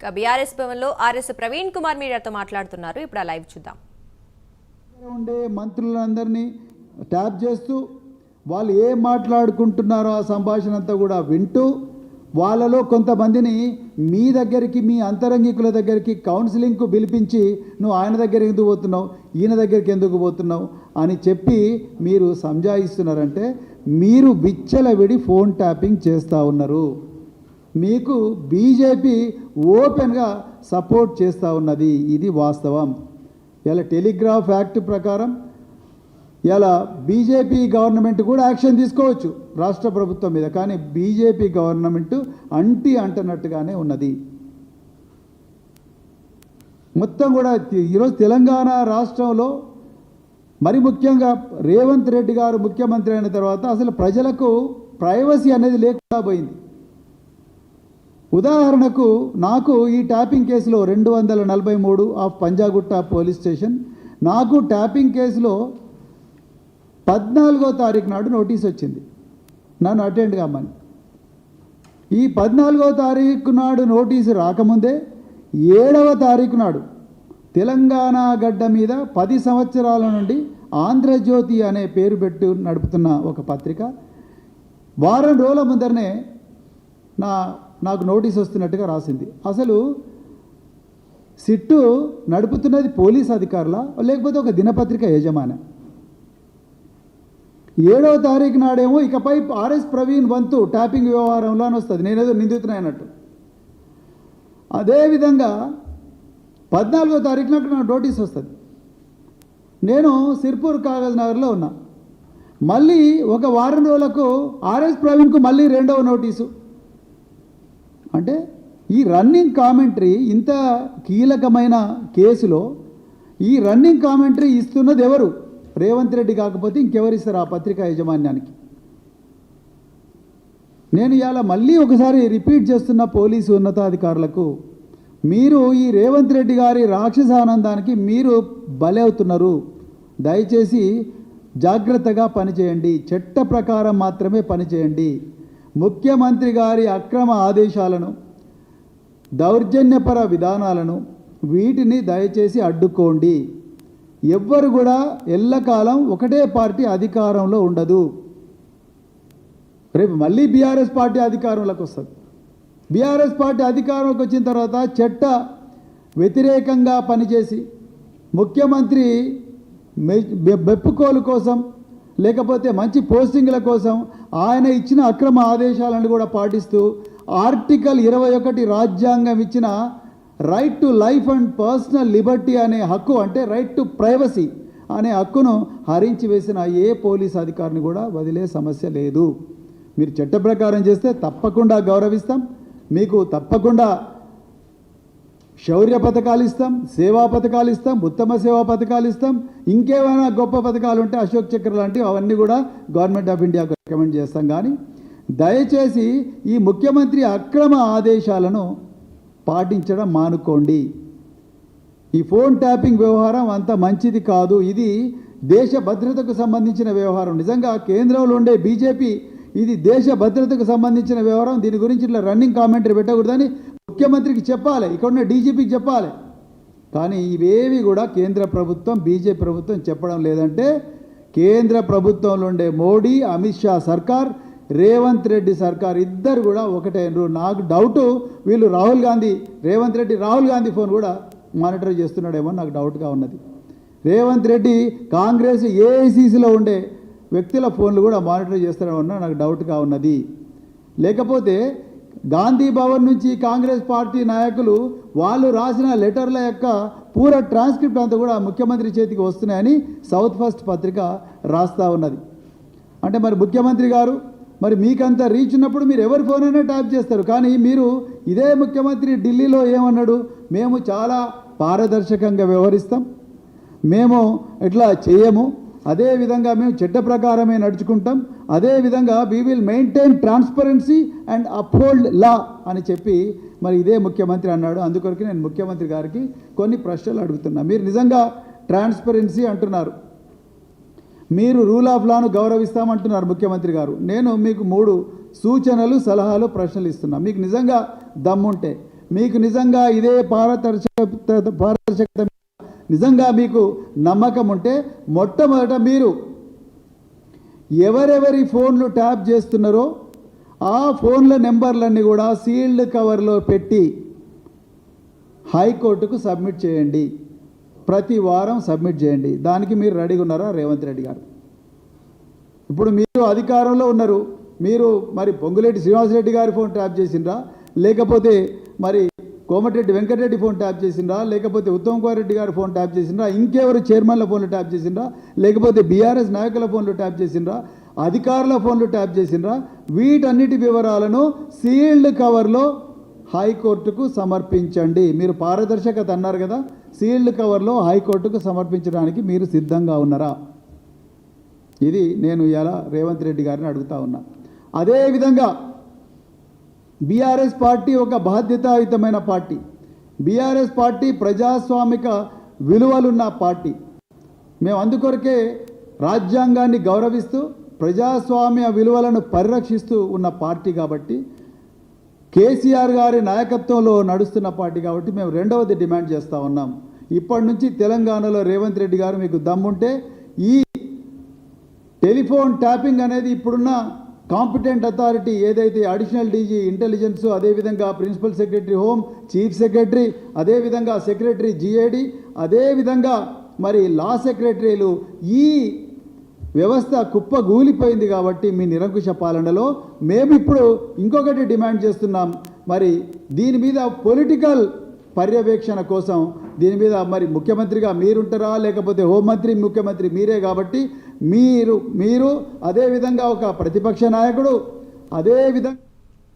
ఇక బీఆర్ఎస్ భవన్లో ఆర్ఎస్ ప్రవీణ్ కుమార్ మీడియాతో మాట్లాడుతున్నారు. ఇప్పుడు ఆ లైవ్ చూద్దాం. ఉండే మంత్రులందరినీ ట్యాప్ చేస్తూ వాళ్ళు ఏం మాట్లాడుకుంటున్నారో ఆ సంభాషణ అంతా కూడా వింటూ వాళ్ళలో కొంతమందిని మీ దగ్గరికి మీ అంతరంగికుల దగ్గరికి కౌన్సిలింగ్కు పిలిపించి నువ్వు ఆయన దగ్గర ఎందుకు పోతున్నావు ఈయన దగ్గరికి ఎందుకు పోతున్నావు అని చెప్పి మీరు సంజాయిస్తున్నారంటే మీరు విచ్చలవిడి ఫోన్ ట్యాపింగ్ చేస్తూ ఉన్నారు. మీకు బీజేపీ ఓపెన్గా సపోర్ట్ చేస్తూ ఉన్నది. ఇది వాస్తవం. ఇలా టెలిగ్రాఫ్ యాక్ట్ ప్రకారం ఇలా బీజేపీ గవర్నమెంట్ కూడా యాక్షన్ తీసుకోవచ్చు రాష్ట్ర ప్రభుత్వం మీద. కానీ బీజేపీ గవర్నమెంట్ అంటి అంటున్నట్టుగానే ఉన్నది. మొత్తం కూడా ఈరోజు తెలంగాణ రాష్ట్రంలో మరి ముఖ్యంగా రేవంత్ రెడ్డి గారు ముఖ్యమంత్రి అయిన తర్వాత అసలు ప్రజలకు ప్రైవసీ అనేది లేకుండా పోయింది. ఉదాహరణకు నాకు ఈ ట్యాపింగ్ కేసులో రెండు వందల నలభై మూడు ఆఫ్ పంజాగుట్ట పోలీస్ స్టేషన్ నాకు ట్యాపింగ్ కేసులో పద్నాలుగో తారీఖు నాడు నోటీస్ వచ్చింది. నన్ను అటెండ్ కామని. ఈ పద్నాలుగో తారీఖు నాడు నోటీసు రాకముందే ఏడవ తారీఖు నాడు తెలంగాణ గడ్డ మీద పది సంవత్సరాల నుండి ఆంధ్రజ్యోతి అనే పేరు పెట్టి నడుపుతున్న ఒక పత్రిక. వారం రోజుల ముందరనే నా నాకు నోటీస్ వస్తున్నట్టుగా రాసింది. అసలు సిట్టు నడుపుతున్నది పోలీస్ అధికారులా? లేకపోతే ఒక దినపత్రిక యజమాని? ఏడవ తారీఖు నాడేమో ఇకపై ఆర్ఎస్ ప్రవీణ్ వంతు ట్యాపింగ్ వ్యవహారంలో అని వస్తుంది. నేనేదో నిందితున్నాయన్నట్టు అదేవిధంగా పద్నాలుగో తారీఖు నాకు నాకు నోటీస్ వస్తుంది. నేను సిర్పూర్ కాగజ్ నగర్లో ఉన్నా. మళ్ళీ ఒక వారం రోజులకు ఆర్ఎస్ ప్రవీణ్కు మళ్ళీ రెండవ నోటీసు. అంటే ఈ రన్నింగ్ కామెంటరీ ఇంత కీలకమైన కేసులో ఈ రన్నింగ్ కామెంటరీ ఇస్తున్నది ఎవరు? రేవంత్ రెడ్డి కాకపోతే ఇంకెవరు ఇస్తారు ఆ పత్రికా యాజమాన్యానికి? నేను ఇవాళ మళ్ళీ ఒకసారి రిపీట్ చేస్తున్న పోలీసు ఉన్నతాధికారులకు మీరు ఈ రేవంత్ రెడ్డి గారి రాక్షసానందానికి మీరు బలవుతున్నారు అవుతున్నారు. దయచేసి జాగ్రత్తగా పనిచేయండి. చట్ట ప్రకారం మాత్రమే పనిచేయండి. ముఖ్యమంత్రి గారి అక్రమ ఆదేశాలను దౌర్జన్యపర విధానాలను వీటిని దయచేసి అడ్డుకోండి. ఎవ్వరు కూడా ఎల్లకాలం ఒకటే పార్టీ అధికారంలో ఉండదు. రేపు మళ్ళీ బీఆర్ఎస్ పార్టీ అధికారంలోకి వస్తుంది. బీఆర్ఎస్ పార్టీ అధికారంలోకి వచ్చిన తర్వాత చెట్ట వ్యతిరేకంగా పనిచేసి ముఖ్యమంత్రి మె- మెప్పుకోలు కోసం లేకపోతే మంచి పోస్టింగ్ల కోసం ఆయన ఇచ్చిన అక్రమ ఆదేశాలను కూడా పాటిస్తూ ఆర్టికల్ ఇరవై ఒకటి రాజ్యాంగం ఇచ్చిన right to life and personal liberty అనే హక్కు అంటే రైట్ టు ప్రైవసీ అనే హక్కును హరించి వేసిన ఏ పోలీస్ అధికారిని కూడా వదిలే సమస్య లేదు. మీరు చట్ట ప్రకారం చేస్తే తప్పకుండా గౌరవిస్తాం. మీకు తప్పకుండా శౌర్య పథకాలు ఇస్తాం సేవా పథకాలు ఇస్తాం ఉత్తమ సేవా పథకాలు ఇస్తాం. ఇంకేమైనా గొప్ప పథకాలు ఉంటే అశోక్ చక్ర లాంటివి అవన్నీ కూడా గవర్నమెంట్ ఆఫ్ ఇండియాకు రికమెండ్ చేస్తాం. కానీ దయచేసి ఈ ముఖ్యమంత్రి అక్రమ ఆదేశాలను పాటించడం మానుకోండి. ఈ ఫోన్ ట్యాపింగ్ వ్యవహారం అంత మంచిది కాదు. ఇది దేశ భద్రతకు సంబంధించిన వ్యవహారం. నిజంగా కేంద్రంలో ఉండే బీజేపీ ఇది దేశ భద్రతకు సంబంధించిన వ్యవహారం. దీని గురించి ఇట్లా రన్నింగ్ కామెంటరీ పెట్టకూడదని ముఖ్యమంత్రికి చెప్పాలి ఇక్కడ ఉన్న డీజీపీకి చెప్పాలి. కానీ ఇవేవి కూడా కేంద్ర ప్రభుత్వం బీజేపీ ప్రభుత్వం చెప్పడం లేదంటే కేంద్ర ప్రభుత్వంలో ఉండే మోడీ అమిత్ షా సర్కార్ రేవంత్ రెడ్డి సర్కార్ ఇద్దరు కూడా ఒకటైనరు నాకు డౌటు వీళ్ళు రాహుల్ గాంధీ రేవంత్ రెడ్డి రాహుల్ గాంధీ ఫోన్ కూడా మానిటర్ చేస్తున్నాడేమో నాకు డౌట్గా ఉన్నది. రేవంత్ రెడ్డి కాంగ్రెస్ ఏఐసీసీలో ఉండే వ్యక్తుల ఫోన్లు కూడా మానిటర్ చేస్తున్నాడేమన్నా నాకు డౌట్గా ఉన్నది. లేకపోతే గాంధీ భవన్ నుంచి కాంగ్రెస్ పార్టీ నాయకులు వాళ్ళు రాసిన లెటర్ల యొక్క పూర ట్రాన్స్క్రిప్ట్ అంతా కూడా ముఖ్యమంత్రి చేతికి వస్తున్నాయని సౌత్ ఫస్ట్ పత్రిక రాస్తా ఉన్నది. అంటే మరి ముఖ్యమంత్రి గారు మరి మీకంత రీచ్ ఉన్నప్పుడు మీరు ఎవరి ఫోన్ అయినా ట్యాప్ చేస్తారు. కానీ మీరు ఇదే ముఖ్యమంత్రి ఢిల్లీలో ఏమన్నాడు? మేము చాలా పారదర్శకంగా వ్యవహరిస్తాం. మేము ఇట్లా చేయము? అదే విధంగా మేము చట్ట ప్రకారమే నడుచుకుంటాం. అదే విధంగా we will maintain transparency and uphold law అని చెప్పి మరి ఇదే ముఖ్యమంత్రి అన్నాడు. అందుకొరకు నేను ముఖ్యమంత్రి గారికి కొన్ని ప్రశ్నలు అడుగుతున్నా. మీరు నిజంగా ట్రాన్స్పరెన్సీ అంటున్నారు. మీరు రూల్ ఆఫ్ లాను గౌరవిస్తామంటున్నారు ముఖ్యమంత్రి గారు. నేను మీకు మూడు సూచనలు సలహాలు ప్రశ్నలు ఇస్తున్నా. మీకు నిజంగా దమ్ముంటే మీకు నిజంగా ఇదే పారదర్శక పారదర్శకత నిజంగా మీకు నమ్మకం ఉంటే మొట్టమొదట మీరు ఎవరెవరి ఫోన్లు ట్యాప్ చేస్తున్నారో ఆ ఫోన్ల నెంబర్లన్నీ కూడా సీల్డ్ కవర్లో పెట్టి హైకోర్టుకు సబ్మిట్ చేయండి. ప్రతి వారం సబ్మిట్ చేయండి. దానికి మీరు రెడీగా ఉన్నారా? రేవంత్ రెడ్డి గారు. ఇప్పుడు మీరు అధికారంలో ఉన్నారు. మీరు మరి పొంగులేటి శ్రీనివాసరెడ్డి గారి ఫోన్ ట్యాప్ చేసిండ్రా? లేకపోతే మరి కోమటిరెడ్డి వెంకటరెడ్డి ఫోన్ ట్యాప్ చేసిండ్రా లేకపోతే ఉత్తమ్ కుమార్ రెడ్డి గారి ఫోన్ ట్యాప్ చేసిండ్రా ఇంకెవరు చైర్మన్ల ఫోన్లు ట్యాప్ చేసిండ్రా లేకపోతే బీఆర్ఎస్ నాయకుల ఫోన్లు ట్యాప్ చేసిండ్రా అధికారుల ఫోన్లు ట్యాప్ చేసిండ్రా వీటన్నిటి వివరాలను సీల్డ్ కవర్లో హైకోర్టుకు సమర్పించండి. మీరు పారదర్శకత అన్నారు కదా సీల్డ్ కవర్లో హైకోర్టుకు సమర్పించడానికి మీరు సిద్ధంగా ఉన్నారా? ఇది నేను ఇలా రేవంత్ రెడ్డి గారిని అడుగుతా ఉన్నా. అదేవిధంగా బీఆర్ఎస్ పార్టీ ఒక బాధ్యతాయుతమైన పార్టీ. బీఆర్ఎస్ పార్టీ ప్రజాస్వామిక విలువలున్న పార్టీ. మేము అందుకొరకే రాజ్యాంగాన్ని గౌరవిస్తూ ప్రజాస్వామ్య విలువలను పరిరక్షిస్తూ ఉన్న పార్టీ కాబట్టి కేసీఆర్ గారి నాయకత్వంలో నడుస్తున్న పార్టీ కాబట్టి మేము రెండవది డిమాండ్ చేస్తూ ఉన్నాం. ఇప్పటి నుంచి తెలంగాణలో రేవంత్ రెడ్డి గారు మీకు దమ్ముంటే ఈ టెలిఫోన్ ట్యాపింగ్ అనేది ఇప్పుడున్న కాంపిటెంట్ అథారిటీ ఏదైతే అడిషనల్ డీజీ ఇంటెలిజెన్స్ అదేవిధంగా principal secretary home chief secretary అదేవిధంగా సెక్రటరీ జిఏడి అదేవిధంగా మరి లా సెక్రటరీలు ఈ వ్యవస్థ కుప్పగూలిపోయింది కాబట్టి మీ నిరంకుశ పాలనలో మేము ఇప్పుడు ఇంకొకటి డిమాండ్ చేస్తున్నాం. మరి దీని మీద పొలిటికల్ పర్యవేక్షణ కోసం దీని మీద మరి ముఖ్యమంత్రిగా మీరుంటారా లేకపోతే హోంమంత్రి ముఖ్యమంత్రి మీరే కాబట్టి మీరు మీరు అదేవిధంగా ఒక ప్రతిపక్ష నాయకుడు అదేవిధంగా